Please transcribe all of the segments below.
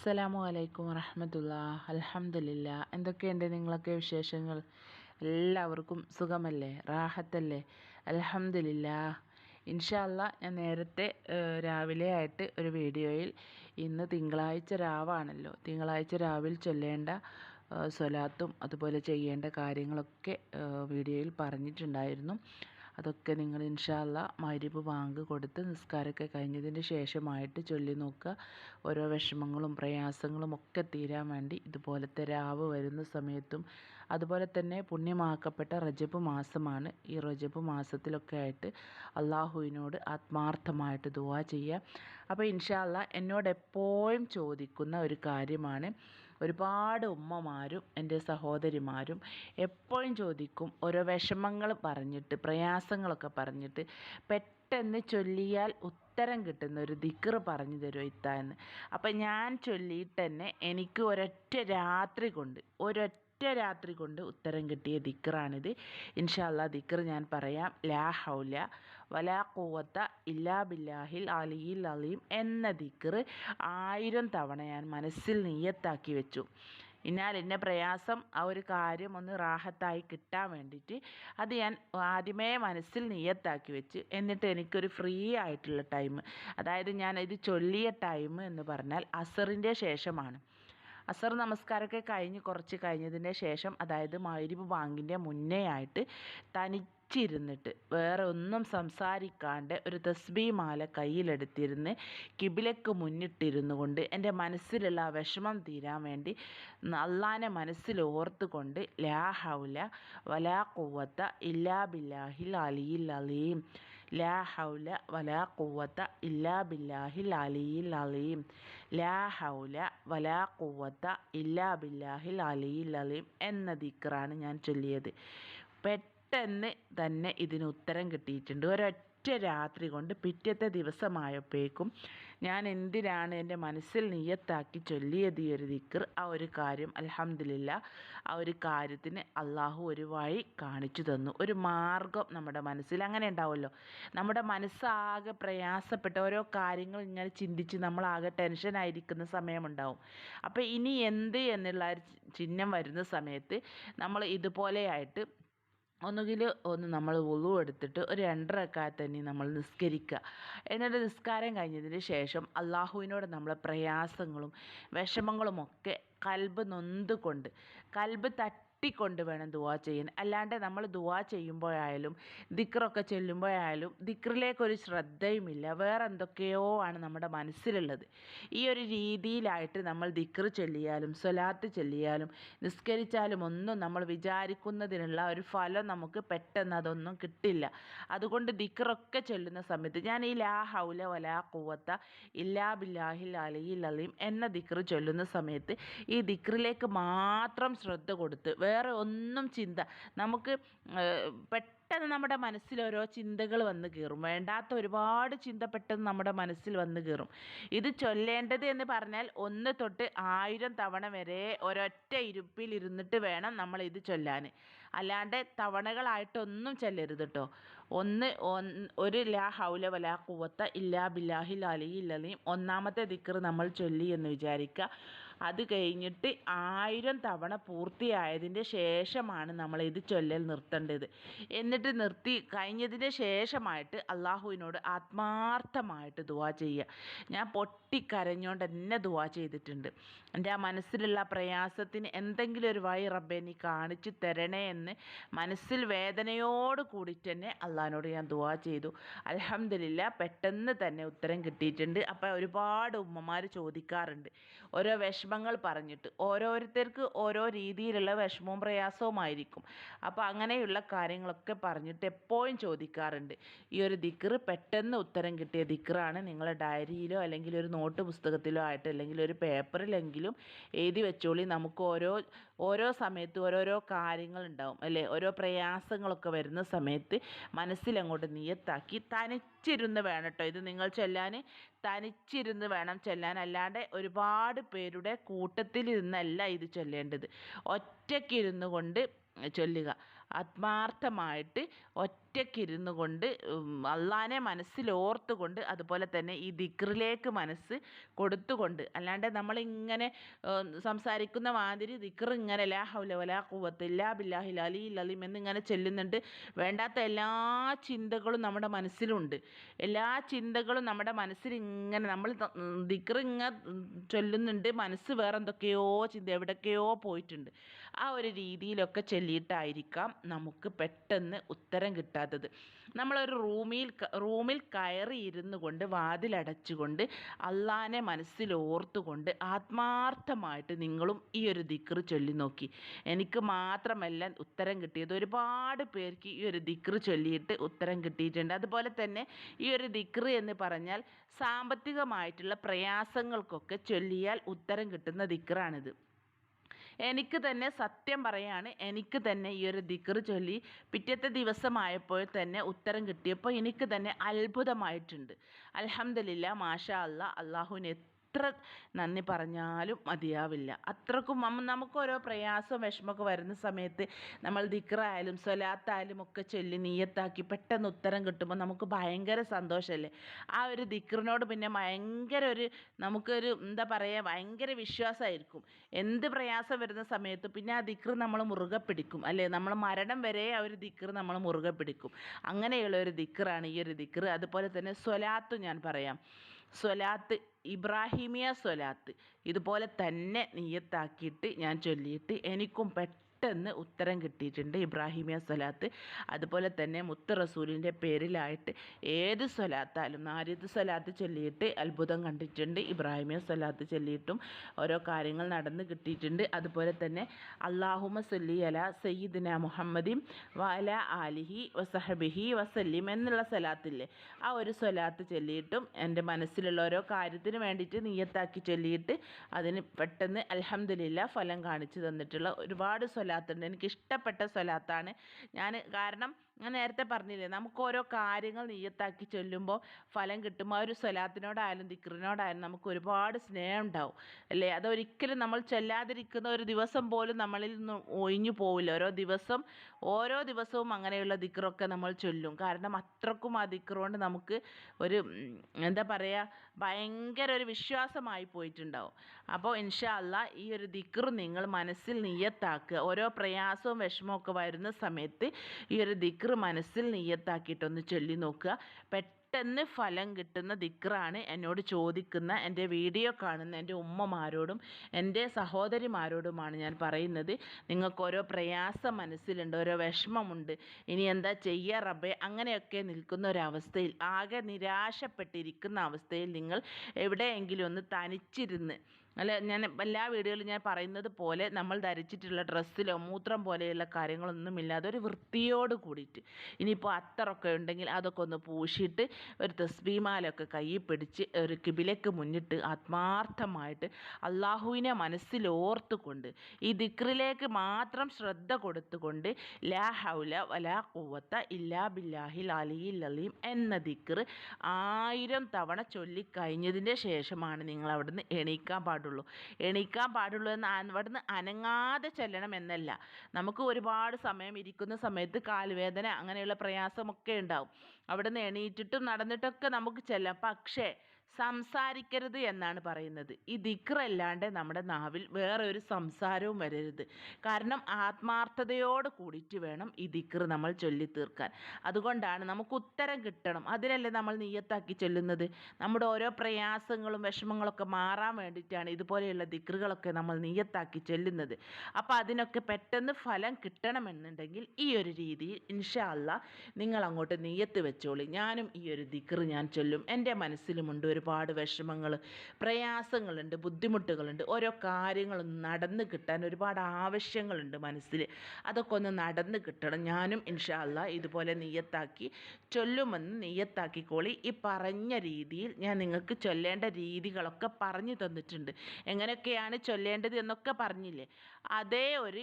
അസ്സലാമു അലൈക്കും വറഹമത്തുള്ള അലഹമില്ല എന്തൊക്കെയുണ്ട് നിങ്ങളൊക്കെ വിശേഷങ്ങൾ? എല്ലാവർക്കും സുഖമല്ലേ? റാഹത്തല്ലേ? അലഹമില്ല ഇൻഷാല്ല ഞാൻ നേരത്തെ രാവിലെ ആയിട്ട് ഒരു വീഡിയോയിൽ ഇന്ന് തിങ്കളാഴ്ച രാവാണല്ലോ. തിങ്കളാഴ്ച രാവിൽ ചൊല്ലേണ്ട സ്വലാത്തും അതുപോലെ ചെയ്യേണ്ട കാര്യങ്ങളൊക്കെ വീഡിയോയിൽ പറഞ്ഞിട്ടുണ്ടായിരുന്നു. അതൊക്കെ നിങ്ങൾ ഇൻഷാല്ല മരിപ്പ് ബാങ്ക് കൊടുത്ത് നിസ്കാരമൊക്കെ കഴിഞ്ഞതിന് ശേഷമായിട്ട് ചൊല്ലി നോക്കുക. ഓരോ വിഷമങ്ങളും പ്രയാസങ്ങളും ഒക്കെ തീരാൻ വേണ്ടി ഇതുപോലത്തെ രാവ് വരുന്ന സമയത്തും അതുപോലെ തന്നെ പുണ്യമാക്കപ്പെട്ട റജബ് മാസമാണ്. ഈ റജബ് മാസത്തിലൊക്കെ ആയിട്ട് അള്ളാഹുവിനോട് ആത്മാർത്ഥമായിട്ട് ദുവാ ചെയ്യുക. അപ്പോൾ ഇൻഷാല്ല എന്നോട് എപ്പോഴും ചോദിക്കുന്ന ഒരു കാര്യമാണ്. ഒരുപാട് ഉമ്മമാരും എന്റെ സഹോദരിമാരും എപ്പോഴും ചോദിക്കും ഓരോ വിഷമങ്ങൾ പറഞ്ഞിട്ട് പ്രയാസങ്ങളൊക്കെ പറഞ്ഞിട്ട് പെട്ടെന്ന് ചൊല്ലിയാൽ ഉത്തരം കിട്ടുന്ന ഒരു ദിക്കർ പറഞ്ഞു തരുമോ ഇത്ത എന്ന്. അപ്പം ഞാൻ ചൊല്ലിയിട്ട് തന്നെ എനിക്ക് ഒരൊറ്റ രാത്രി കൊണ്ട് ഒരൊറ്റ രാത്രി കൊണ്ട് ഉത്തരം കിട്ടിയ ദിക്കറാണിത് ഇൻഷാല്ല ദിക്കർ ഞാൻ പറയാം. ലാ ഹൗല വലാ കൂവത്ത ഇല്ലാ ബില്ലാഹിൽ അലിയിൽ അലീം എന്ന ദിക്ർ ആയിരം തവണ ഞാൻ മനസ്സിൽ നീയത്താക്കി വെച്ചു. എന്നാൽ എന്റെ പ്രയാസം ആ ഒരു കാര്യം ഒന്ന് റാഹത്തായി കിട്ടാൻ വേണ്ടിയിട്ട് അത് ഞാൻ ആദ്യമേ മനസ്സിൽ നിയത്താക്കി വെച്ച് എന്നിട്ട് എനിക്കൊരു ഫ്രീ ആയിട്ടുള്ള ടൈം അതായത് ഞാൻ ഇത് ചൊല്ലിയ ടൈം എന്ന് പറഞ്ഞാൽ അസറിന്റെ ശേഷമാണ്. അസർ നമസ്കാരമൊക്കെ കഴിഞ്ഞ് കുറച്ച് കഴിഞ്ഞതിന്റെ ശേഷം അതായത് മൈരിബ് ബാങ്കിന്റെ മുന്നേ ആയിട്ട് തനിച്ചിരുന്നിട്ട് വേറെ ഒന്നും സംസാരിക്കാണ്ട് ഒരു തസ്ബീ മാല കയ്യിലെടുത്തിരുന്ന് കിബിലക്ക് മുന്നിട്ടിരുന്നു കൊണ്ട് എന്റെ മനസ്സിലുള്ള ആ വിഷമം തീരാൻ വേണ്ടി അള്ളാനെ മനസ്സിൽ ഓർത്തുകൊണ്ട് ലാ ഹൗല വലാ കുവത്ത ഇല്ലാ ബില്ലാഹിൽ അലിയിൽ അലീം. ലാ ഹൗല വലാ കുവത്ത ഇല്ലാ ബില്ലാഹിൽ അലിയിൽ അലീം. ലാ ഹൗല വലാ കുവത്ത ഇല്ലാ ബില്ലാഹിൽ അലിയിൽ അലീം എന്ന ദിക്റാണ് ഞാൻ ചൊല്ലിയത്. പെട്ടെന്ന് തന്നെ ഇതിന് ഉത്തരം കിട്ടിയിട്ടുണ്ട്. ഒരൊറ്റ രാത്രി കൊണ്ട് പിറ്റത്തെ ദിവസമായപ്പോഴേക്കും ഞാൻ എന്തിനാണ് എന്റെ മനസ്സിൽ നിയത്താക്കി ചൊല്ലിയത് ഈ ഒരു ദിക്കർ ആ ഒരു കാര്യം അലഹമില്ല ആ ഒരു കാര്യത്തിന് അള്ളാഹു ഒരു വഴി കാണിച്ചു തന്നു. ഒരു മാർഗം നമ്മുടെ മനസ്സിൽ അങ്ങനെ ഉണ്ടാവുമല്ലോ. നമ്മുടെ മനസ്സാകെ പ്രയാസപ്പെട്ട ഓരോ കാര്യങ്ങൾ ഇങ്ങനെ ചിന്തിച്ച് നമ്മളാകെ ടെൻഷനായിരിക്കുന്ന സമയമുണ്ടാവും. അപ്പോൾ ഇനി എന്ത് എന്നുള്ള ചിഹ്നം വരുന്ന സമയത്ത് നമ്മൾ ഇതുപോലെയായിട്ട് ഒന്നുകിൽ ഒന്ന് നമ്മൾ ഉളു എടുത്തിട്ട് ഒരു രണ്ടരക്കാൽ തന്നെ നമ്മൾ നിസ്കരിക്കുക എന്നിട്ട് നിസ്കാരം കഴിഞ്ഞതിന് ശേഷം അള്ളാഹുവിനോട് നമ്മളെ പ്രയാസങ്ങളും വിഷമങ്ങളും ഒക്കെ കൽബ് നൊന്തുകൊണ്ട് കൽബ് തട്ടിക്കൊണ്ട് വേണം ദുവാ ചെയ്യാൻ. അല്ലാണ്ട് നമ്മൾ ദുവാ ചെയ്യുമ്പോഴായാലും ദിക്റൊക്കെ ചെല്ലുമ്പോഴായാലും ദിക്റിലേക്കൊരു ശ്രദ്ധയുമില്ല. വേറെ എന്തൊക്കെയോ ആണ് നമ്മുടെ മനസ്സിലുള്ളത്. ഈ ഒരു രീതിയിലായിട്ട് നമ്മൾ ദിക്ർ ചൊല്ലിയാലും സ്വലാത്ത് ചൊല്ലിയാലും നിസ്കരിച്ചാലും ഒന്നും നമ്മൾ വിചാരിക്കുന്നതിനുള്ള ഒരു ഫലം നമുക്ക് പെട്ടെന്ന് അതൊന്നും കിട്ടില്ല. അതുകൊണ്ട് ദിക്റൊക്കെ ചൊല്ലുന്ന സമയത്ത് ഞാൻ ഈ ലാ ഹൗല വലാ കുവത്ത ഇല്ലാ ബില്ലാഹിൽ അലിയിൽ അലീം എന്ന ദിക്ർ ചൊല്ലുന്ന സമയത്ത് ഈ ദിക്റിലേക്ക് മാത്രം ശ്രദ്ധ കൊടുത്ത് വേറെ ഒന്നും ചിന്ത. നമുക്ക് പെട്ടെന്ന് നമ്മുടെ മനസ്സിൽ ഓരോ ചിന്തകൾ വന്ന് കയറും വേണ്ടാത്ത ഒരുപാട് ചിന്ത പെട്ടെന്ന് നമ്മുടെ മനസ്സിൽ വന്ന് കയറും ഇത് ചൊല്ലേണ്ടത് എന്ന് പറഞ്ഞാൽ ഒന്ന് തൊട്ട് ആയിരം തവണ വരെ ഒരൊറ്റ ഇരുപ്പിൽ ഇരുന്നിട്ട് വേണം നമ്മൾ ഇത് ചൊല്ലാൻ. അല്ലാണ്ട് തവണകളായിട്ടൊന്നും ചൊല്ലരുത് കേട്ടോ ഒന്ന് ഒരു ലാ ഹൗല വലാ കുവത്ത ഇല്ലാ ബില്ലാഹിൽ അലിയിൽ അലീം. ഒന്നാമത്തെ ദിക്ർ നമ്മൾ ചൊല്ലി എന്ന് വിചാരിക്കുക. അത് കഴിഞ്ഞിട്ട് ആയിരം തവണ പൂർത്തിയായതിന്റെ ശേഷമാണ് നമ്മൾ ഇത് ചൊല്ലൽ നിർത്തേണ്ടത്. എന്നിട്ട് നിർത്തി കഴിഞ്ഞതിന് ശേഷമായിട്ട് അള്ളാഹുവിനോട് ആത്മാർത്ഥമായിട്ട് ദുവാ ചെയ്യുക. ഞാൻ പൊട്ടിക്കരഞ്ഞുകൊണ്ട് എന്നെ ദുവാ ചെയ്തിട്ടുണ്ട്. എന്റെ ആ മനസ്സിലുള്ള പ്രയാസത്തിന് എന്തെങ്കിലും ഒരു വഴി റബ്ബെ നീ കാണിച്ചു തരണേ എന്ന് മനസ്സിൽ വേദനയോട് കൂടിയിട്ട് തന്നെ അള്ളാഹിനോട് ഞാൻ ദുവാ ചെയ്തു. അലഹമില്ല പെട്ടെന്ന് തന്നെ ഉത്തരം കിട്ടിയിട്ടുണ്ട്. അപ്പോൾ ഒരുപാട് ഉമ്മമാർ ചോദിക്കാറുണ്ട്. ഓരോ വിഷമങ്ങൾ പറഞ്ഞിട്ട് ഓരോരുത്തർക്ക് ഓരോ രീതിയിലുള്ള വിഷമവും പ്രയാസവുമായിരിക്കും അപ്പോൾ അങ്ങനെയുള്ള കാര്യങ്ങളൊക്കെ പറഞ്ഞിട്ട് എപ്പോഴും ചോദിക്കാറുണ്ട്. ഈ ഒരു ദിക്കർ പെട്ടെന്ന് ഉത്തരം കിട്ടിയ ദിക്കറാണ് നിങ്ങളുടെ ഡയറിയിലോ അല്ലെങ്കിൽ ഒരു നോട്ട് പുസ്തകത്തിലോ ആയിട്ട് അല്ലെങ്കിൽ ഒരു പേപ്പറിലെങ്കിലും എഴുതി വെച്ചോളി. നമുക്ക് ഓരോ ഓരോ സമയത്ത് ഓരോരോ കാര്യങ്ങളുണ്ടാവും അല്ലേ? ഓരോ പ്രയാസങ്ങളൊക്കെ വരുന്ന സമയത്ത് മനസ്സിലങ്ങോട്ട് നിയത്താക്കി തനിച്ചിരുന്ന് വേണം കേട്ടോ. ഇത് നിങ്ങൾ ചെല്ലാൻ തനിച്ചിരുന്ന് വേണം ചെല്ലാൻ. അല്ലാണ്ട് ഒരുപാട് പേരുടെ കൂട്ടത്തിൽ കൂട്ടത്തിലിരുന്നല്ല ഇത് ചൊല്ലേണ്ടത്. ഒറ്റയ്ക്കിരുന്നു കൊണ്ട് ചൊല്ലുക. ആത്മാർത്ഥമായിട്ട് ഒറ്റയ്ക്കിരുന്നു കൊണ്ട് അള്ളാനെ മനസ്സിലോർത്തുകൊണ്ട് അതുപോലെ തന്നെ ഈ ദിക്റിലേക്ക് മനസ്സ് കൊടുത്തുകൊണ്ട് അല്ലാണ്ട് നമ്മളിങ്ങനെ സംസാരിക്കുന്ന മാതിരി ദിക്ർ ഇങ്ങനെ ലാ ഹൗല വലാ കൂവത്ത് ബില്ലാഹി അലി ലലിം എന്നിങ്ങനെ ചെല്ലുന്നുണ്ട്. വേണ്ടാത്ത എല്ലാ ചിന്തകളും നമ്മുടെ മനസ്സിലുണ്ട്. എല്ലാ ചിന്തകളും നമ്മുടെ മനസ്സിൽ ഇങ്ങനെ നമ്മൾ ദിക്ർ ഇങ്ങനെ ചൊല്ലുന്നുണ്ട്. മനസ്സ് വേറെ എന്തൊക്കെയോ ചിന്ത എവിടൊക്കെയോ പോയിട്ടുണ്ട്. ആ ഒരു രീതിയിലൊക്കെ ചൊല്ലിയിട്ടായിരിക്കാം നമുക്ക് പെട്ടെന്ന് ഉത്തരം കിട്ടാത്തത്. നമ്മളൊരു റൂമിൽ റൂമിൽ കയറി ഇരുന്നു കൊണ്ട് വാതിലടച്ചുകൊണ്ട് അള്ളാനെ മനസ്സിൽ ഓർത്തുകൊണ്ട് ആത്മാർത്ഥമായിട്ട് നിങ്ങളും ഈ ഒരു ദിക്റ് ചൊല്ലി നോക്കി. എനിക്ക് മാത്രമല്ല ഉത്തരം കിട്ടിയത്. ഒരുപാട് പേർക്ക് ഈ ഒരു ദിക്റ് ചൊല്ലിയിട്ട് ഉത്തരം കിട്ടിയിട്ടുണ്ട്. അതുപോലെ തന്നെ ഈ ഒരു ദിക്റ് എന്ന് പറഞ്ഞാൽ സാമ്പത്തികമായിട്ടുള്ള പ്രയാസങ്ങൾക്കൊക്കെ ചൊല്ലിയാൽ ഉത്തരം കിട്ടുന്ന ദിക്റാണിത്. എനിക്ക് തന്നെ സത്യം പറയാണ് എനിക്ക് തന്നെ ഈ ഒരു ദിക്ർ ചൊല്ലി പിറ്റത്തെ ദിവസമായപ്പോൾ തന്നെ ഉത്തരം കിട്ടിയപ്പോൾ എനിക്ക് തന്നെ അത്ഭുതമായിട്ടുണ്ട്. അലഹമില്ല മാഷാ അല്ല അള്ളാഹുവിന് എത്ര നന്ദി പറഞ്ഞാലും മതിയാവില്ല. അത്രക്കും നമുക്ക് ഓരോ പ്രയാസവും വിഷമമൊക്കെ വരുന്ന സമയത്ത് നമ്മൾ ദിക്റായാലും സ്വലാത്തായാലും ഒക്കെ ചൊല്ലി നീയത്താക്കി പെട്ടെന്ന് ഉത്തരം കിട്ടുമ്പോൾ നമുക്ക് ഭയങ്കര സന്തോഷമല്ലേ ആ ഒരു ദിക്റിനോട് പിന്നെ ഭയങ്കര ഒരു നമുക്കൊരു എന്താ പറയുക ഭയങ്കര വിശ്വാസമായിരിക്കും എന്ത് പ്രയാസം വരുന്ന സമയത്ത് പിന്നെ ആ ദിക്ർ നമ്മൾ മുറുകെ പിടിക്കും അല്ലേ? നമ്മൾ മരണം വരെ ആ ഒരു ദിക്ർ നമ്മൾ മുറുകെ പിടിക്കും. അങ്ങനെയുള്ള ഒരു ദിക്റാണ് ഈ ഒരു ദിക്ർ അതുപോലെ തന്നെ സ്വലാത്തും ഞാൻ പറയാം. സ്വലാത്ത് ഇബ്രാഹിമിയ സ്വലാത്ത്. ഇതുപോലെ തന്നെ നീയത്താക്കിയിട്ട് ഞാൻ ചൊല്ലിയിട്ട് എനിക്കും പെട്ടെന്ന് പെട്ടെന്ന് ഉത്തരം കിട്ടിയിട്ടുണ്ട് ഇബ്രാഹിമിയ സ്വലാത്ത്. അതുപോലെ തന്നെ മുത്ത് റസൂലിന്റെ പേരിലായിട്ട് ഏത് സ്വലാത്താലും നാരിത് സ്വലാത്ത് ചൊല്ലിയിട്ട് അത്ഭുതം കണ്ടിട്ടുണ്ട്. ഇബ്രാഹിമിയ സ്വലാത്ത് ചൊല്ലിയിട്ടും ഓരോ കാര്യങ്ങൾ നടന്ന് കിട്ടിയിട്ടുണ്ട്. അതുപോലെ തന്നെ അള്ളാഹുമ സല്ലി അല സയ്യിദിന മുഹമ്മദി വല ആലിഹി വസഹബിഹി വസല്ലിം എന്നുള്ള സ്വലാത്തില്ലേ? ആ ഒരു സ്വലാത്ത് ചൊല്ലിയിട്ടും എന്റെ മനസ്സിലുള്ള ഓരോ കാര്യത്തിന് വേണ്ടിയിട്ട് നീയത്താക്കി ചൊല്ലിയിട്ട് അതിന് പെട്ടെന്ന് അലഹമ്മദില്ല ഫലം കാണിച്ചു തന്നിട്ടുള്ള ഒരുപാട് സ്വല സ്വലാത്തുണ്ട്. എനിക്ക് ഇഷ്ടപ്പെട്ട സ്വലാത്താണ്. ഞാൻ കാരണം ഞാൻ നേരത്തെ പറഞ്ഞില്ലേ നമുക്ക് ഓരോ കാര്യങ്ങൾ നീയത്താക്കി ചൊല്ലുമ്പോൾ ഫലം കിട്ടും ആ ഒരു സ്വലാത്തിനോടായാലും ദിക്റിനോടായാലും നമുക്ക് ഒരുപാട് സ്നേഹം ഉണ്ടാവും അല്ലേ? അതൊരിക്കലും നമ്മൾ ചൊല്ലാതിരിക്കുന്ന ഒരു ദിവസം പോലും നമ്മളിൽ നിന്ന് ഒഴിഞ്ഞു പോവില്ല. ഓരോ ദിവസം ഓരോ ദിവസവും അങ്ങനെയുള്ള ദിക്റൊക്കെ നമ്മൾ ചൊല്ലും. കാരണം അത്രക്കും ആ ദിക്റുകൊണ്ട് നമുക്ക് ഒരു എന്താ പറയുക ഭയങ്കര ഒരു വിശ്വാസമായി പോയിട്ടുണ്ടാവും. അപ്പോൾ ഇൻഷാ അല്ല ഈ ഒരു ദിക്ർ നിങ്ങൾ മനസ്സിൽ നീയത്താക്കുക ഓരോ പ്രയാസവും വിഷമവും ഒക്കെ വരുന്ന സമയത്ത് ഈ ഒരു ദിക്ർ മനസ്സിൽ നെയ്യത്താക്കിയിട്ടൊന്ന് ചൊല്ലി നോക്കുക. പെട്ടെന്ന് ഫലം കിട്ടുന്ന ദിക്റാണ് എന്നോട് ചോദിക്കുന്ന എന്റെ വീഡിയോ കാണുന്ന എന്റെ ഉമ്മമാരോടും എന്റെ സഹോദരിമാരോടുമാണ് ഞാൻ പറയുന്നത്. നിങ്ങൾക്ക് ഓരോ പ്രയാസം മനസ്സിലുണ്ട് ഓരോ വിഷമമുണ്ട്. ഇനി എന്താ ചെയ്യുക റബ്ബെ? അങ്ങനെയൊക്കെ നിൽക്കുന്ന ഒരവസ്ഥയിൽ ആകെ നിരാശപ്പെട്ടിരിക്കുന്ന അവസ്ഥയിൽ നിങ്ങൾ എവിടെയെങ്കിലും ഒന്ന് തനിച്ചിരുന്ന് അല്ല ഞാൻ എല്ലാ വീഡിയോയിലും ഞാൻ പറയുന്നത് പോലെ നമ്മൾ ധരിച്ചിട്ടുള്ള ഡ്രസ്സിലോ മൂത്രം പോലെയുള്ള കാര്യങ്ങളൊന്നുമില്ലാതെ ഒരു വൃത്തിയോട് കൂടിയിട്ട്. ഇനിയിപ്പോൾ അത്തറൊക്കെ ഉണ്ടെങ്കിൽ അതൊക്കെ ഒന്ന് പൂശിയിട്ട് ഒരു തസ്ബീമാലൊക്കെ കയ്യിൽ പിടിച്ച് ഒരു കിബിലേക്ക് മുന്നിട്ട് ആത്മാർത്ഥമായിട്ട് അള്ളാഹുവിനെ മനസ്സിലോർത്തുകൊണ്ട് ഈ ദിക്റിലേക്ക് മാത്രം ശ്രദ്ധ കൊടുത്തുകൊണ്ട് ലാ ഹൗല വലാ കുവത്ത ഇല്ലാ ബില്ലാഹിൽ അലിയിൽ അലീം എന്ന ദിക്ർ ആയിരം തവണ ചൊല്ലിക്കഴിഞ്ഞതിന്റെ ശേഷമാണ് നിങ്ങൾ അവിടുന്ന് എണീക്കാൻ പാടുള്ളൂ. പാടുള്ളൂ. എണീക്കാൻ പാടുള്ളൂ എന്ന് അവിടുന്ന് അനങ്ങാതെ ചെല്ലണം എന്നല്ല. നമുക്ക് ഒരുപാട് സമയം ഇരിക്കുന്ന സമയത്ത് കാൽവേദന അങ്ങനെയുള്ള പ്രയാസമൊക്കെ ഉണ്ടാവും. അവിടുന്ന് എണീറ്റിട്ടും നടന്നിട്ടൊക്കെ നമുക്ക് ചെല്ലാം. പക്ഷേ സംസാരിക്കരുത് എന്നാണ് പറയുന്നത്. ഈ ദിക്റല്ലാണ്ട് നമ്മുടെ നാവിൽ വേറെ ഒരു സംസാരവും വരരുത്. കാരണം ആത്മാർത്ഥതയോട് കൂടിയിട്ട് വേണം ഈ ദിക്ർ നമ്മൾ ചൊല്ലി തീർക്കാൻ അതുകൊണ്ടാണ് നമുക്ക് ഉത്തരം കിട്ടണം. അതിനല്ലേ നമ്മൾ നീയത്താക്കി ചൊല്ലുന്നത്? നമ്മുടെ ഓരോ പ്രയാസങ്ങളും വിഷമങ്ങളൊക്കെ മാറാൻ വേണ്ടിയിട്ടാണ് ഇതുപോലെയുള്ള ദിക്റുകളൊക്കെ നമ്മൾ നീയത്താക്കി ചൊല്ലുന്നത്. അപ്പോൾ അതിനൊക്കെ പെട്ടെന്ന് ഫലം കിട്ടണമെന്നുണ്ടെങ്കിൽ ഈ ഒരു രീതിയിൽ ഇൻഷാ അല്ല നിങ്ങൾ അങ്ങോട്ട് നീയത്ത് വെച്ചോളി. ഞാനും ഈ ഒരു ദിക്ർ ഞാൻ ചൊല്ലും. എന്റെ മനസ്സിലുമുണ്ട് ഒരു ഒരുപാട് വിഷമങ്ങൾ പ്രയാസങ്ങളുണ്ട് ബുദ്ധിമുട്ടുകളുണ്ട്. ഓരോ കാര്യങ്ങളും നടന്ന് കിട്ടാൻ ഒരുപാട് ആവശ്യങ്ങളുണ്ട് മനസ്സിൽ അതൊക്കെ ഒന്ന് നടന്ന് കിട്ടണം. ഞാനും ഇൻഷാല്ല ഇതുപോലെ നെയ്യത്താക്കി ചൊല്ലുമെന്ന് നെയ്യത്താക്കിക്കോളി. ഈ പറഞ്ഞ രീതിയിൽ ഞാൻ നിങ്ങൾക്ക് ചൊല്ലേണ്ട രീതികളൊക്കെ പറഞ്ഞു തന്നിട്ടുണ്ട്. എങ്ങനെയൊക്കെയാണ് ചൊല്ലേണ്ടത് എന്നൊക്കെ പറഞ്ഞില്ലേ? അതേ ഒരു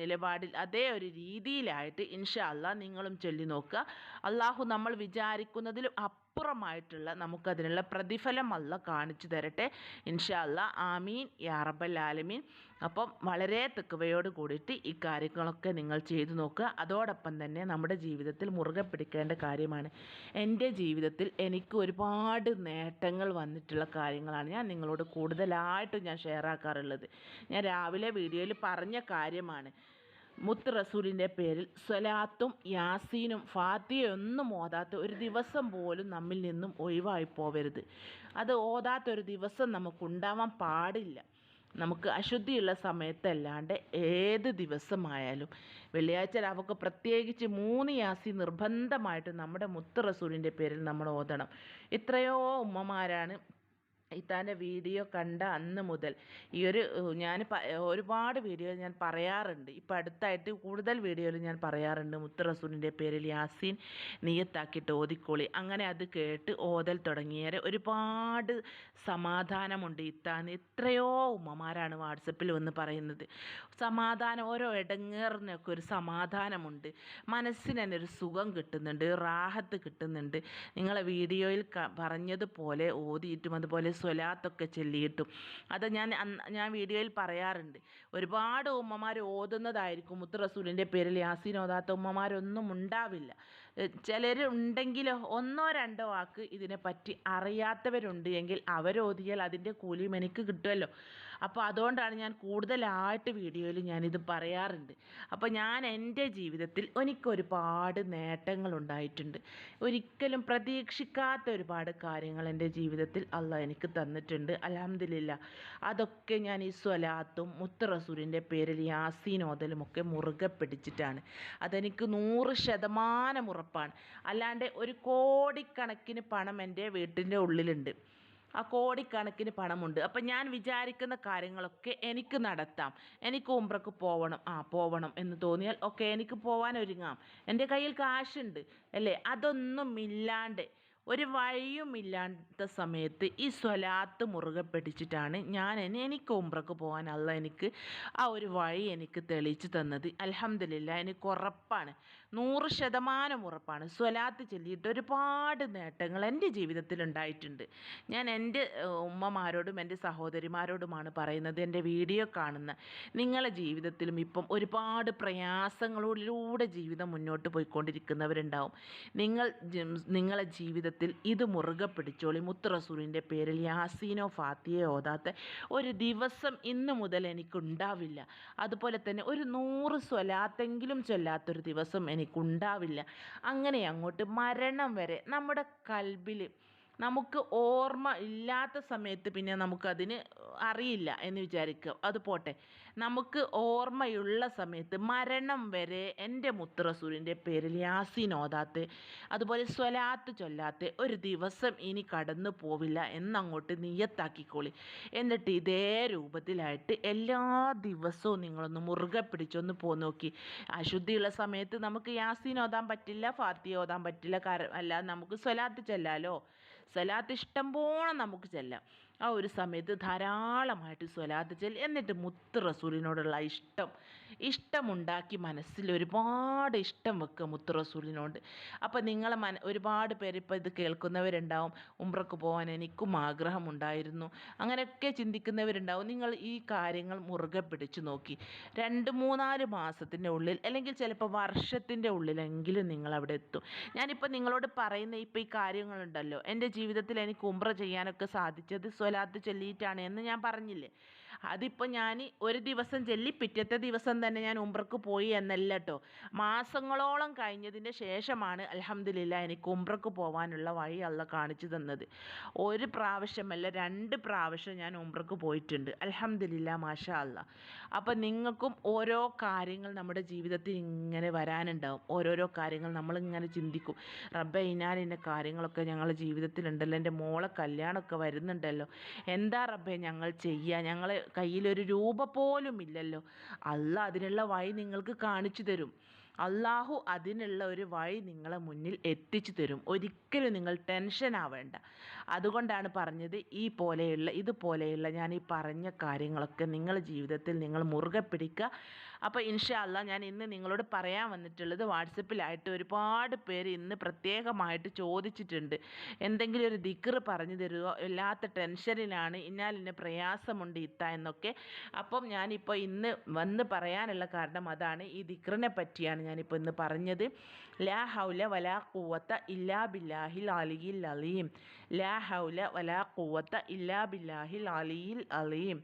നിലപാടിൽ അതേ ഒരു രീതിയിലായിട്ട് ഇൻഷാല്ല നിങ്ങളും ചൊല്ലി നോക്കുക. അള്ളാഹു നമ്മൾ വിചാരിക്കുന്നതിലും അപ്പുറമായിട്ടുള്ള നമുക്കതിനുള്ള പ്രതിഫലം അല്ല കാണിച്ചു തരട്ടെ. ഇൻഷാ അല്ലാ ആമീൻ യാറബൽ ആലമീൻ. അപ്പം വളരെ തെക്കുവയോട് കൂടിയിട്ട് ഈ കാര്യങ്ങളൊക്കെ നിങ്ങൾ ചെയ്തു നോക്കുക. അതോടൊപ്പം തന്നെ നമ്മുടെ ജീവിതത്തിൽ മുറുകെ പിടിക്കേണ്ട കാര്യമാണ്. എന്റെ ജീവിതത്തിൽ എനിക്ക് ഒരുപാട് നേട്ടങ്ങൾ വന്നിട്ടുള്ള കാര്യങ്ങളാണ് ഞാൻ നിങ്ങളോട് കൂടുതലായിട്ടും ഞാൻ ഷെയർ ആക്കാറുള്ളത്. ഞാൻ രാവിലെ വീഡിയോയിൽ പറഞ്ഞ കാര്യമാണ്. മുത്ത് റസൂലിന്റെ പേരിൽ സ്വലാത്തും യാസീനും ഫാത്തിയൊന്നും ഓതാത്ത ഒരു ദിവസം പോലും നമ്മിൽ നിന്നും ഒഴിവായി പോവരുത്. അത് ഓതാത്ത ഒരു ദിവസം നമുക്കുണ്ടാവാൻ പാടില്ല. നമുക്ക് അശുദ്ധിയുള്ള സമയത്തല്ലാണ്ട് ഏത് ദിവസമായാലും. വെള്ളിയാഴ്ച രാവൊക്കെ പ്രത്യേകിച്ച് മൂന്ന് യാസി നിർബന്ധമായിട്ട് നമ്മുടെ മുത്ത് റസൂലിന്റെ പേരിൽ നമ്മൾ ഓതണം. എത്രയോ ഉമ്മമാരാണ് ഇത്താന്റെ വീഡിയോ കണ്ട അന്ന് മുതൽ ഈ ഒരു ഞാൻ ഒരുപാട് വീഡിയോ ഞാൻ പറയാറുണ്ട്. ഇപ്പം അടുത്തായിട്ട് കൂടുതൽ വീഡിയോയിൽ ഞാൻ പറയാറുണ്ട്. മുത്ത് റസൂലിന്റെ പേരിൽ യാസീൻ നീയത്താക്കിയിട്ട് ഓതിക്കോളി. അങ്ങനെ അത് കേട്ട് ഓതൽ തുടങ്ങിയവരെ ഒരുപാട് സമാധാനമുണ്ട്. ഇത്താന്ന് എത്രയോ ഉമ്മമാരാണ് വാട്സപ്പിൽ വന്ന് പറയുന്നത്. സമാധാനം ഓരോ ഇടങ്ങേറിനൊക്കെ ഒരു സമാധാനമുണ്ട്. മനസ്സിന് തന്നെ ഒരു സുഖം കിട്ടുന്നുണ്ട് റാഹത്ത് കിട്ടുന്നുണ്ട്. നിങ്ങളെ വീഡിയോയിൽ പറഞ്ഞതുപോലെ ഓതിയിട്ടും അതുപോലെ സ്വലാത്തൊക്കെ ചൊല്ലിയിട്ടും. അത് ഞാൻ ഞാൻ വീഡിയോയിൽ പറയാറുണ്ട്. ഒരുപാട് ഉമ്മമാർ ഓതുന്നതായിരിക്കും മുത്ത് റസൂലിന്റെ പേരിൽ യാസീൻ ഓതാത്ത ഉമ്മമാരൊന്നും ഉണ്ടാവില്ല. ചിലർ ഉണ്ടെങ്കിലോ ഒന്നോ രണ്ടോ വാക്ക് ഇതിനെപ്പറ്റി അറിയാത്തവരുണ്ട് എങ്കിൽ അവരോതിയാൽ അതിന്റെ കൂലിയും എനിക്ക് കിട്ടുമല്ലോ അപ്പോൾ അതുകൊണ്ടാണ് ഞാൻ കൂടുതലായിട്ട് വീഡിയോയിൽ ഞാനിത് പറയാറുണ്ട്. അപ്പോൾ ഞാൻ എന്റെ ജീവിതത്തിൽ എനിക്ക് ഒരുപാട് നേട്ടങ്ങൾ ഉണ്ടായിട്ടുണ്ട് ഒരിക്കലും പ്രതീക്ഷിക്കാത്ത ഒരുപാട് കാര്യങ്ങൾ എന്റെ ജീവിതത്തിൽ അല്ല എനിക്ക് തന്നിട്ടുണ്ട്. അലഹമില്ല അതൊക്കെ ഞാൻ ഈ സ്വലാത്തും മുത്തറസൂരിന്റെ പേരിൽ യാസീനോതലും ഒക്കെ മുറുകെ പിടിച്ചിട്ടാണ്. അതെനിക്ക് നൂറ് ശതമാനം ഉറപ്പാണ്. അല്ലാണ്ട് ഒരു കോടിക്കണക്കിന് പണം എന്റെ വീട്ടിന്റെ ഉള്ളിലുണ്ട്. ആ കോടിക്കണക്കിന് പണമുണ്ട്. അപ്പം ഞാൻ വിചാരിക്കുന്ന കാര്യങ്ങളൊക്കെ എനിക്ക് നടത്താം. എനിക്ക് ഉംറക്ക് പോവണം. ആ പോവണം എന്ന് തോന്നിയാൽ ഒക്കെ എനിക്ക് പോവാൻ ഒരുങ്ങാം. എന്റെ കയ്യിൽ കാശുണ്ട് അല്ലേ? അതൊന്നും ഇല്ലാണ്ട് ഒരു വഴിയുമില്ലാത്ത സമയത്ത് ഈ സ്വലാത്ത് മുറുകെ പിടിച്ചിട്ടാണ് ഞാൻ എനിക്ക് ഉംറക്ക് പോകാൻ അല്ല എനിക്ക് ആ ഒരു വഴി എനിക്ക് തെളിയിച്ചു തന്നത്. അലഹമില്ല എനിക്ക് ഉറപ്പാണ്. നൂറ് ശതമാനം ഉറപ്പാണ്. സ്വലാത്ത് ചൊല്ലിയിട്ട് ഒരുപാട് നേട്ടങ്ങൾ എന്റെ ജീവിതത്തിൽ ഉണ്ടായിട്ടുണ്ട്. ഞാൻ എന്റെ ഉമ്മമാരോടും എന്റെ സഹോദരിമാരോടുമാണ് പറയുന്നത് എന്റെ വീഡിയോ കാണുന്ന നിങ്ങളെ ജീവിതത്തിലും ഇപ്പം ഒരുപാട് പ്രയാസങ്ങളിലൂടെ ജീവിതം മുന്നോട്ട് പോയിക്കൊണ്ടിരിക്കുന്നവരുണ്ടാവും. നിങ്ങൾ നിങ്ങളെ ജീവിതത്തിൽ ഇത് മുറുകെ പിടിച്ചോളി. മുത്ത് റസൂലിന്റെ പേരിൽ യാസീനോ ഫാത്തിയോ ഓതാത്ത ഒരു ദിവസം ഇന്ന് മുതൽ എനിക്കുണ്ടാവില്ല. അതുപോലെ തന്നെ ഒരു നൂറ് സ്വലാത്തെങ്കിലും ചൊല്ലാത്തൊരു ദിവസം എനിക്കുണ്ടാവില്ല. അങ്ങനെ അങ്ങോട്ട് മരണം വരെ നമ്മുടെ കൽബിൽ നമുക്ക് ഓർമ്മ ഇല്ലാത്ത സമയത്ത് പിന്നെ നമുക്കതിന് അറിയില്ല എന്ന് വിചാരിക്കുക. അത് പോട്ടെ. നമുക്ക് ഓർമ്മയുള്ള സമയത്ത് മരണം വരെ എന്റെ മുത്തറസൂരിന്റെ പേരിൽ യാസീൻ ഓതാത്ത് അതുപോലെ സ്വലാത്ത് ചൊല്ലാത്ത ഒരു ദിവസം ഇനി കടന്നു പോവില്ല എന്നങ്ങോട്ട് നിയത്താക്കിക്കോളി. എന്നിട്ട് ഇതേ രൂപത്തിലായിട്ട് എല്ലാ ദിവസവും നിങ്ങളൊന്ന് മുറുകെ പിടിച്ചൊന്ന് പോ നോക്കി അശുദ്ധിയുള്ള സമയത്ത് നമുക്ക് യാസീൻ ഓതാൻ പറ്റില്ല ഫാത്തി ഓതാൻ പറ്റില്ല കാരണം അല്ലാതെ നമുക്ക് സ്വലാത്ത് ചെല്ലാലോ? സ്വലാത്ത് ഇഷ്ടം പോലെ നമുക്ക് ചെല്ലാം. ആ ഒരു സമയത്ത് ധാരാളമായിട്ട് സ്വലാത്ത് ചെല്ലും. എന്നിട്ട് മുത്ത് റസൂലിനോടുള്ള ഇഷ്ടം. ഇഷ്ടമുണ്ടാക്കി മനസ്സിൽ ഒരുപാട് ഇഷ്ടം വെക്കുക മുത്ത് റസൂലിനോട് അപ്പോൾ നിങ്ങളെ മന ഒരുപാട് പേര് ഇപ്പോൾ ഇത് കേൾക്കുന്നവരുണ്ടാവും. ഉംറക്ക് പോകാൻ എനിക്കും ആഗ്രഹമുണ്ടായിരുന്നു. അങ്ങനെയൊക്കെ ചിന്തിക്കുന്നവരുണ്ടാവും. നിങ്ങൾ ഈ കാര്യങ്ങൾ മുറുകെ പിടിച്ചു നോക്കി. രണ്ട് മൂന്നാൽ മാസത്തിന്റെ ഉള്ളിൽ അല്ലെങ്കിൽ ചിലപ്പോൾ വർഷത്തിന്റെ ഉള്ളിലെങ്കിലും നിങ്ങൾ അവിടെ എത്തും. ഞാനിപ്പോൾ നിങ്ങളോട് പറയുന്ന ഇപ്പോൾ ഈ കാര്യങ്ങളുണ്ടല്ലോ. എന്റെ ജീവിതത്തിൽ എനിക്ക് ഉംറ ചെയ്യാനൊക്കെ സാധിച്ചത് സ്വലാത്ത് ചൊല്ലിയിട്ടാണ് എന്ന് ഞാൻ പറഞ്ഞില്ലേ? അതിപ്പോൾ ഞാൻ ഒരു ദിവസം ചെല്ലി പിറ്റത്തെ ദിവസം തന്നെ ഞാൻ ഉംറക്ക് പോയി എന്നല്ല കേട്ടോ മാസങ്ങളോളം കഴിഞ്ഞതിന്റെ ശേഷമാണ് അലഹമ്മദില്ല എനിക്ക് ഉംറക്ക് പോകാനുള്ള വഴി അല്ല കാണിച്ചു തന്നത്. ഒരു പ്രാവശ്യമല്ല രണ്ട് പ്രാവശ്യം ഞാൻ ഉംറക്ക് പോയിട്ടുണ്ട്. അലഹമ്മദില്ല മാഷാ അല്ല അപ്പം നിങ്ങൾക്കും ഓരോ കാര്യങ്ങൾ നമ്മുടെ ജീവിതത്തിൽ ഇങ്ങനെ വരാനുണ്ടാവും. ഓരോരോ കാര്യങ്ങൾ നമ്മളിങ്ങനെ ചിന്തിക്കും. റബ്ബ ഇനാലിന്റെ കാര്യങ്ങളൊക്കെ ഞങ്ങളുടെ ജീവിതത്തിലുണ്ടല്ലോ. എന്റെ മോളെ കല്യാണമൊക്കെ വരുന്നുണ്ടല്ലോ. എന്താ റബ്ബെ ഞങ്ങൾ ചെയ്യുക ഞങ്ങൾ കയ്യിലൊരു രൂപ പോലും ഇല്ലല്ലോ അല്ല അതിനുള്ള വഴി നിങ്ങൾക്ക് കാണിച്ചു തരും. അള്ളാഹു അതിനുള്ള ഒരു വഴി നിങ്ങളെ മുന്നിൽ എത്തിച്ചു തരും. ഒരിക്കലും നിങ്ങൾ ടെൻഷൻ ആവേണ്ട. അതുകൊണ്ടാണ് പറഞ്ഞത് ഈ പോലെയുള്ള ഇതുപോലെയുള്ള ഞാൻ ഈ പറഞ്ഞ കാര്യങ്ങളൊക്കെ നിങ്ങളുടെ ജീവിതത്തിൽ നിങ്ങൾ മുറുകെ പിടിക്കുക. അപ്പോൾ ഇൻഷാല്ല ഞാൻ ഇന്ന് നിങ്ങളോട് പറയാൻ വന്നിട്ടുള്ളത് വാട്സപ്പിലായിട്ട് ഒരുപാട് പേര് ഇന്ന് പ്രത്യേകമായിട്ട് ചോദിച്ചിട്ടുണ്ട്. എന്തെങ്കിലും ഒരു ദിക്കറ് പറഞ്ഞു തരുമോ വല്ലാത്ത ടെൻഷനിലാണ്. ഇന്നാലിന്റെ പ്രയാസമുണ്ട് ഇത്ത എന്നൊക്കെ. അപ്പം ഞാനിപ്പോൾ ഇന്ന് വന്ന് പറയാനുള്ള കാരണം അതാണ്. ഈ ദിക്റിനെ പറ്റിയാണ് ഞാനിപ്പോൾ ഇന്ന് പറഞ്ഞത്. ലാ ഹൗല വലാ കൂവത്ത ഇല്ലാ ബില്ലാഹിൽ അലിയിൽ അലീം. ലാ ഹൗല വലാ കൂവത്ത ഇല്ലാ ബില്ലാഹിൽ അലിയിൽ അലീം.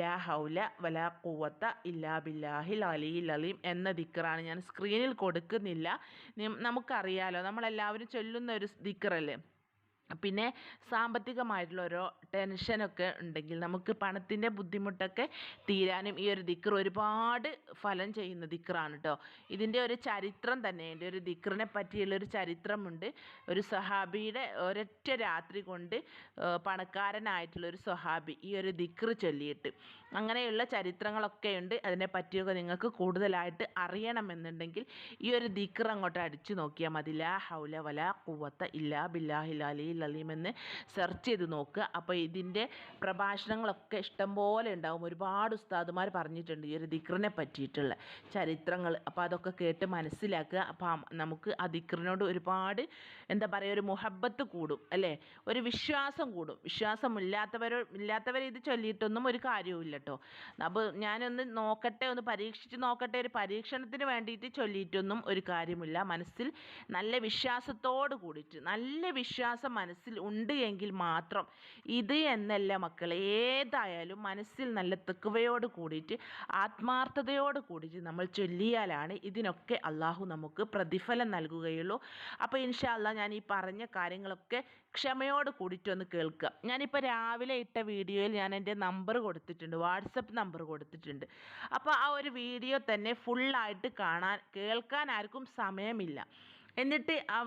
ലാ ഹൗല വലാ കൂവത്ത ഇല്ലാ ബില്ലാഹിൽ അലിയിൽ അലീം എന്ന ദിക്കറാണ് ഞാൻ സ്ക്രീനിൽ കൊടുക്കുന്നില്ല. നമുക്കറിയാലോ നമ്മളെല്ലാവരും ചൊല്ലുന്ന ഒരു ദിക്കറല്ലേ പിന്നെ സാമ്പത്തികമായിട്ടുള്ള ഓരോ ടെൻഷനൊക്കെ ഉണ്ടെങ്കിൽ നമുക്ക് പണത്തിന്റെ ബുദ്ധിമുട്ടൊക്കെ തീരാനും ഈ ഒരു ദിക്ർ ഒരുപാട് ഫലം ചെയ്യുന്ന ദിക്റാണ് കേട്ടോ ഇതിന്റെ ഒരു ചരിത്രം തന്നെ എന്റെ ഒരു ദിക്റിനെ പറ്റിയുള്ള ഒരു ചരിത്രമുണ്ട്. ഒരു സഹാബിയുടെ ഒരൊറ്റ രാത്രി കൊണ്ട് പണക്കാരനായിട്ടുള്ള ഒരു സഹാബി ഈ ഒരു ദിക്ർ ചൊല്ലിയിട്ട്. അങ്ങനെയുള്ള ചരിത്രങ്ങളൊക്കെ ഉണ്ട്. അതിനെ പറ്റിയൊക്കെ നിങ്ങൾക്ക് കൂടുതലായിട്ട് അറിയണമെന്നുണ്ടെങ്കിൽ ഈ ഒരു ദിക്ർ അങ്ങോട്ട് അടിച്ചു നോക്കിയാൽ മതി. ലാ ഹൗല വല കുവത്ത ഇല്ലാ ബില്ലാഹിൽ അലി അലീം എന്ന് സെർച്ച് ചെയ്ത് നോക്കുക അപ്പോൾ ഇതിന്റെ പ്രഭാഷണങ്ങളൊക്കെ ഇഷ്ടംപോലെ ഉണ്ടാവും. ഒരുപാട് ഉസ്താദുമാർ പറഞ്ഞിട്ടുണ്ട് ഈ ഒരു ദിക്റിനെ പറ്റിയിട്ടുള്ള ചരിത്രങ്ങൾ. അപ്പോൾ അതൊക്കെ കേട്ട് മനസ്സിലാക്കുക. അപ്പോൾ നമുക്ക് ആ ദിക്റിനോട് ഒരുപാട് എന്താ പറയുക ഒരു മുഹബത്ത് കൂടും അല്ലേ? ഒരു വിശ്വാസം കൂടും. വിശ്വാസമില്ലാത്തവരോ ഇല്ലാത്തവരെ ഇത് ചൊല്ലിയിട്ടൊന്നും ഒരു കാര്യവുമില്ല കേട്ടോ അപ്പോൾ ഞാനൊന്ന് നോക്കട്ടെ ഒന്ന് പരീക്ഷിച്ച് നോക്കട്ടെ. ഒരു പരീക്ഷണത്തിന് വേണ്ടിയിട്ട് ചൊല്ലിയിട്ടൊന്നും ഒരു കാര്യമില്ല. മനസ്സിൽ നല്ല വിശ്വാസത്തോട് കൂടിയിട്ട് നല്ല വിശ്വാസം മനസ്സിൽ ഉണ്ട് എങ്കിൽ മാത്രം ഇത് എന്നല്ല മക്കൾ ഏതായാലും മനസ്സിൽ നല്ല തെക്കുവയോട് കൂടിയിട്ട് ആത്മാർത്ഥതയോട് കൂടിയിട്ട് നമ്മൾ ചൊല്ലിയാലാണ് ഇതിനൊക്കെ അള്ളാഹു നമുക്ക് പ്രതിഫലം നൽകുകയുള്ളൂ. അപ്പോൾ ഇൻഷാല്ല ഞാൻ ഈ പറഞ്ഞ കാര്യങ്ങളൊക്കെ ക്ഷമയോട് കൂടിയിട്ടൊന്ന് കേൾക്കുക. ഞാനിപ്പോൾ രാവിലെ ഇട്ട വീഡിയോയിൽ ഞാൻ എന്റെ നമ്പർ കൊടുത്തിട്ടുണ്ട് വാട്സപ്പ് നമ്പർ കൊടുത്തിട്ടുണ്ട്. അപ്പോൾ ആ ഒരു വീഡിയോ തന്നെ ഫുള്ളായിട്ട് കാണാൻ കേൾക്കാൻ ആർക്കും സമയമില്ല. എന്നിട്ട് ആ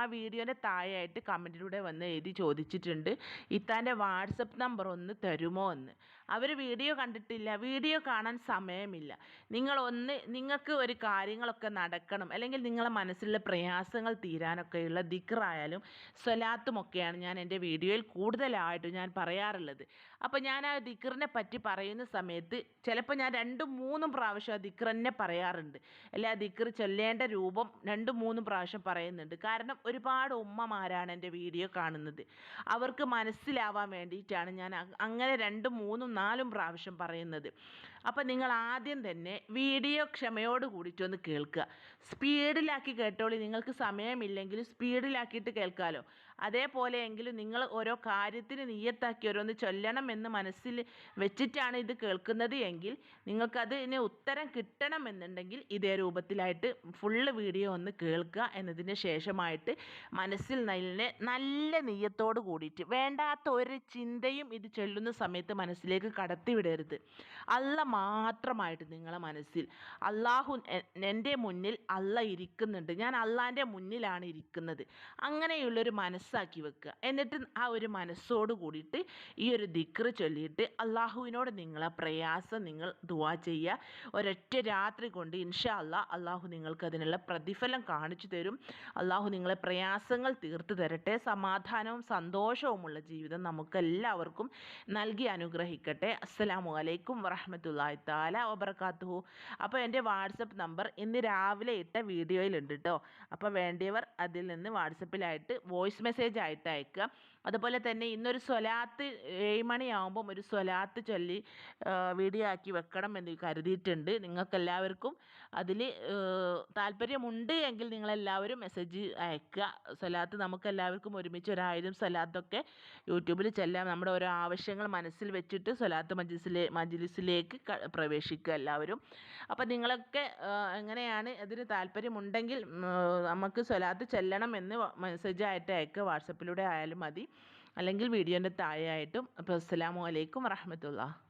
ആ വീഡിയോന്റെ താഴെയായിട്ട് കമന്റിലൂടെ വന്ന് എഴുതി ചോദിച്ചിട്ടുണ്ട് ഇത്താന്റെ വാട്സപ്പ് നമ്പർ ഒന്ന് തരുമോ എന്ന്. അവർ വീഡിയോ കണ്ടിട്ടില്ല വീഡിയോ കാണാൻ സമയമില്ല. നിങ്ങളൊന്ന് നിങ്ങൾക്ക് ഒരു കാര്യങ്ങളൊക്കെ നടക്കണം അല്ലെങ്കിൽ നിങ്ങളെ മനസ്സിലുള്ള പ്രയാസങ്ങൾ തീരാനൊക്കെയുള്ള ദിക്റായാലും സ്വലാത്തുമൊക്കെയാണ് ഞാൻ എന്റെ വീഡിയോയിൽ കൂടുതലായിട്ട് ഞാൻ പറയാറുള്ളത്. അപ്പോൾ ഞാൻ ആ ദിക്റിനെ പറ്റി പറയുന്ന സമയത്ത് ചിലപ്പോൾ ഞാൻ രണ്ടും മൂന്നും പ്രാവശ്യം ആ ദിക്ർ തന്നെ പറയാറുണ്ട്. അല്ലെ ആ ദിക്ർ ചൊല്ലേണ്ട രൂപം രണ്ടും മൂന്നും പ്രാവശ്യം പറയുന്നുണ്ട്. കാരണം ഒരുപാട് ഉമ്മമാരാണ് എന്റെ വീഡിയോ കാണുന്നത്. അവർക്ക് മനസ്സിലാവാൻ വേണ്ടിയിട്ടാണ് ഞാൻ അങ്ങനെ രണ്ടും മൂന്നും നാലും പ്രാവശ്യം പറയുന്നത്. അപ്പോൾ നിങ്ങൾ ആദ്യം തന്നെ വീഡിയോ ക്ഷമയോട് കൂടിയിട്ടൊന്ന് കേൾക്കുക. സ്പീഡിലാക്കി കേട്ടോളി. നിങ്ങൾക്ക് സമയമില്ലെങ്കിൽ സ്പീഡിലാക്കിയിട്ട് കേൾക്കാമല്ലോ അതേപോലെ എങ്കിലും നിങ്ങൾ ഓരോ കാര്യത്തിന് നീയത്താക്കി ഓരോന്ന് ചൊല്ലണം എന്ന് മനസ്സിൽ വെച്ചിട്ടാണ് ഇത് കേൾക്കുന്നത് എങ്കിൽ നിങ്ങൾക്കതിന് ഉത്തരം കിട്ടണം എന്നുണ്ടെങ്കിൽ ഇതേ രൂപത്തിലായിട്ട് ഫുള്ള് വീഡിയോ ഒന്ന് കേൾക്കുക എന്നതിന് ശേഷമായിട്ട് മനസ്സിൽ നല്ല നല്ല നീയത്തോട് കൂടിയിട്ട് വേണ്ടാത്ത ഒരു ചിന്തയും ഇത് ചൊല്ലുന്ന സമയത്ത് മനസ്സിലേക്ക് കടത്തിവിടരുത്. അല്ല മാത്രമായിട്ട് നിങ്ങളെ മനസ്സിൽ. അള്ളാഹു എന്റെ മുന്നിൽ അല്ല ഇരിക്കുന്നുണ്ട്. ഞാൻ അള്ളാന്റെ മുന്നിലാണ് ഇരിക്കുന്നത്. അങ്ങനെയുള്ളൊരു മനസ്സാക്കി വെക്കുക. എന്നിട്ട് ആ ഒരു മനസ്സോട് കൂടിയിട്ട് ഈ ഒരു ദിക്റ് ചൊല്ലിയിട്ട് അള്ളാഹുവിനോട് നിങ്ങളെ പ്രയാസം നിങ്ങൾ ദുവാ ചെയ്യുക. ഒരൊറ്റ രാത്രി കൊണ്ട് ഇൻഷാ അല്ലാ അള്ളാഹു നിങ്ങൾക്ക് അതിനുള്ള പ്രതിഫലം കാണിച്ചു തരും. അള്ളാഹു നിങ്ങളെ പ്രയാസങ്ങൾ തീർത്തു തരട്ടെ. സമാധാനവും സന്തോഷവുമുള്ള ജീവിതം നമുക്കെല്ലാവർക്കും നൽകി അനുഗ്രഹിക്കട്ടെ. അസ്സലാമു അലൈക്കും വറഹമത്തല്ലാഹി താല വബർക്കാത്തുഹു അപ്പോൾ എന്റെ വാട്സപ്പ് നമ്പർ ഇന്ന് രാവിലെ ഇട്ട വീഡിയോയിലുണ്ട് കേട്ടോ അപ്പോൾ വേണ്ടിയവർ അതിൽ നിന്ന് വാട്സപ്പിലായിട്ട് വോയിസ് മെസ്സേജ് ആയിട്ട് അയക്കുക അതുപോലെ തന്നെ ഇന്നൊരു സ്വലാത്ത് ഏഴ് മണിയാകുമ്പം ഒരു സ്വലാത്ത് ചൊല്ലി വീഡിയോ ആക്കി വെക്കണം എന്ന് കരുതിയിട്ടുണ്ട്. നിങ്ങൾക്കെല്ലാവർക്കും അതിൽ താല്പര്യമുണ്ട് എങ്കിൽ നിങ്ങളെല്ലാവരും മെസ്സേജ് അയക്കുക. സ്വലാത്ത് നമുക്കെല്ലാവർക്കും ഒരുമിച്ച് ഒരായിരം സ്വലാത്തൊക്കെ യൂട്യൂബിൽ ചെല്ലാം. നമ്മുടെ ഓരോ ആവശ്യങ്ങൾ മനസ്സിൽ വെച്ചിട്ട് സ്വലാത്ത് മജിസിലെ മജിലിസിലേക്ക് പ്രവേശിക്കുക എല്ലാവരും. അപ്പം നിങ്ങളൊക്കെ എങ്ങനെയാണ് അതിന് താല്പര്യമുണ്ടെങ്കിൽ നമുക്ക് സ്വലാത്ത് ചെല്ലണം എന്ന് മെസ്സേജ് ആയിട്ട് അയക്കുക. വാട്സപ്പിലൂടെ ആയാലും മതി. അല്ലെങ്കിൽ വീഡിയോന്റെ താഴെയായിട്ടും അപ്പോൾ അസ്സാം വലൈക്കും വറഹമത്തുള്ള